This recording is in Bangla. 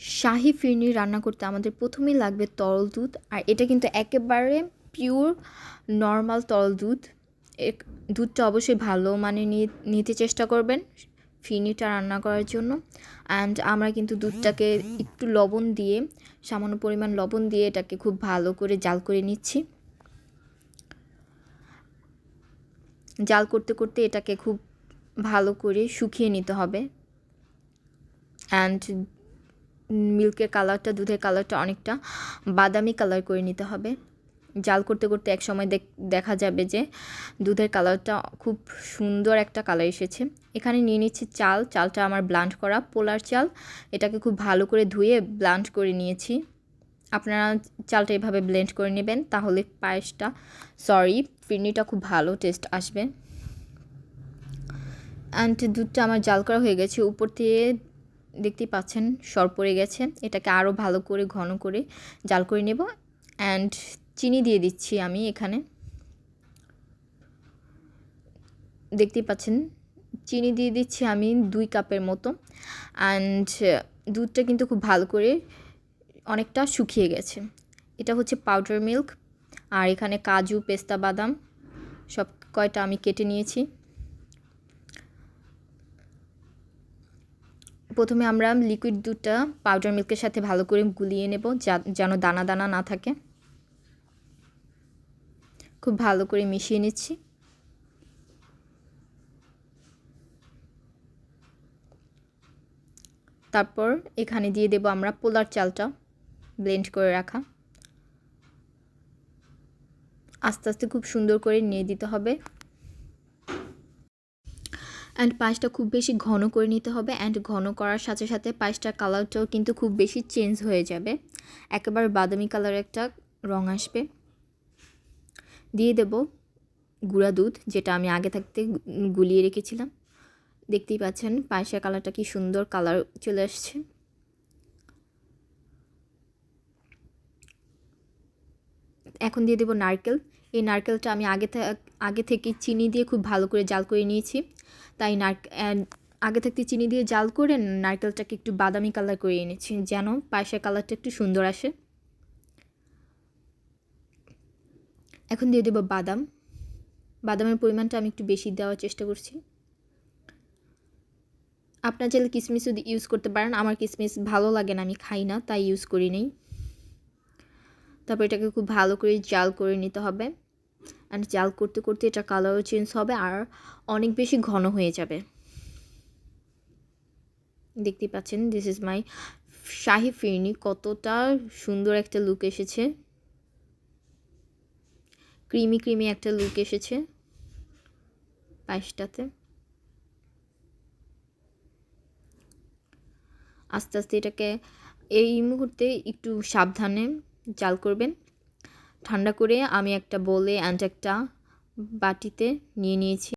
শাহি ফিরনি রান্না করতে আমাদের প্রথমেই লাগবে তরল দুধ, আর এটা কিন্তু একেবারে পিওর নর্মাল তরল দুধ। দুধটা অবশ্যই ভালো মানে নিতে চেষ্টা করবেন ফিরনিটা রান্না করার জন্য। অ্যান্ড আমরা কিন্তু দুধটাকে একটু লবণ দিয়ে, সামান্য পরিমাণ লবণ দিয়ে এটাকে খুব ভালো করে জাল করে নিচ্ছি। জাল করতে করতে এটাকে খুব ভালো করে শুকিয়ে নিতে হবে। অ্যান্ড মিল্কের কালারটা, দুধের কালারটা অনেকটা বাদামি কালার করে নিতে হবে। জাল করতে করতে এক সময় দেখা যাবে যে দুধের কালারটা খুব সুন্দর একটা কালার এসেছে। এখানে নিয়ে নিচ্ছি চাল। চালটা আমার ব্লান্ড করা পোলার চাল। এটাকে খুব ভালো করে ধুয়ে ব্লান্ড করে নিয়েছি। আপনারা চালটা এভাবে ব্লেন্ড করে নেবেন, তাহলে পায়েসটা, সরি, ফিরনিটা খুব ভালো টেস্ট আসবে। অ্যান্ড দুধটা আমার জাল করা হয়ে গেছে। উপর থেকে দেখতেই পাচ্ছেন, সর পড়ে গেছে। এটাকে আরও ভালো করে, ঘন করে জাল করে নেব। অ্যান্ড চিনি দিয়ে দিচ্ছি আমি এখানে। দেখতেই পাচ্ছেন, চিনি দিয়ে দিচ্ছি আমি দুই কাপের মতো। অ্যান্ড দুধটা কিন্তু খুব ভালো করে অনেকটা শুকিয়ে গেছে। এটা হচ্ছে পাউডার মিল্ক আর এখানে কাজু, পেস্তা, বাদাম সব কয়টা আমি কেটে নিয়েছি। প্রথমে আমরা লিকুইড দুধটা পাউডার মিল্কের সাথে ভালো করে গুলিয়ে নেব যেন দানা দানা না থাকে। খুব ভালো করে মিশিয়ে নিচ্ছি। তারপর এখানে দিয়ে দেব আমরা পোলার চালটা ব্লেন্ড করে রাখা। আস্তে আস্তে খুব সুন্দর করে নিয়ে দিতে হবে। অ্যান্ড পায়েসটা খুব বেশি ঘন করে নিতে হবে অ্যান্ড ঘন করার সাথে সাথে পায়েসটার কালারটাও কিন্তু খুব বেশি চেঞ্জ হয়ে যাবে। একেবারে বাদামি কালার একটা রং আসবে। দিয়ে দেব গুঁড়া দুধ, যেটা আমি আগে থাকতে গুলিয়ে রেখেছিলাম। দেখতেই পাচ্ছেন পায়েসের কালারটা কি সুন্দর কালার চলে আসছে। এখন দিয়ে দেবো নারকেল। এই নারকেলটা আমি আগে আগে থেকে চিনি দিয়ে খুব ভালো করে জাল করে নিয়েছি। তাই নারকেল আগে থাকতে চিনি দিয়ে জাল করে নারকেলটাকে একটু বাদামি কালার করে এনেছি যেন পায়েসের কালারটা একটু সুন্দর আসে। এখন দিয়ে দেবো বাদাম। বাদামের পরিমাণটা আমি একটু বেশি দেওয়ার চেষ্টা করছি। আপনার চাইলে কিসমিসও ইউজ করতে পারেন। আমার কিসমিস ভালো লাগে না, আমি খাই না, তাই ইউজ করি নেই। তারপর এটাকে খুব ভালো করে জাল করে নিতে হবে। অ্যান্ড জাল করতে করতে এটা কালারও চেঞ্জ হবে আর অনেক বেশি ঘন হয়ে যাবে। দেখতেই পাচ্ছেন দিস ইজ মাই শাহি ফিরনি, কতটা সুন্দর একটা লুক এসেছে। ক্রিমি ক্রিমি একটা লুক এসেছে পায়েসটাতে। আস্তে আস্তে এটাকে এই মুহূর্তে একটু সাবধানে জাল করবেন। ঠান্ডা করে আমি একটা বলে অ্যান্ড একটা বাটিতে নিয়ে নিয়েছি।